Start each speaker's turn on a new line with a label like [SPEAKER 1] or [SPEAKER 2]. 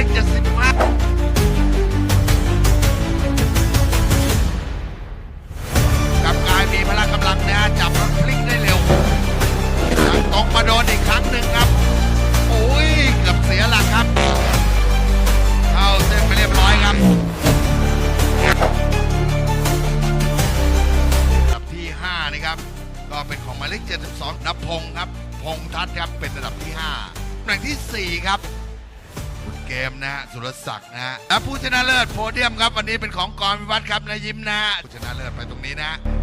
[SPEAKER 1] เลขเจ็ดสิบห้ากับกายมีพละกำลังนะจับรถพลิกได้เร็วยังตรงมาโดนอีกครั้งหนึ่งครับโอ้ยเกือบเสียหลักครับ เข้าเส้นไปเรียบร้อยครับอันดับที่5นะครับ ก็เป็นของหมายเลข72นพงศ์ครับ พงทัศน์ครับเป็นอันดับที่5ตำแหน่งที่4ครับ เกมนะฮะสุรศักดิ์นะฮะและผู้ชนะเลิศโพเดียมครับวันนี้เป็นของกรวิวัฒน์ครับนายยิ้มนะฮะผู้ชนะเลิศไปตรงนี้นะฮะ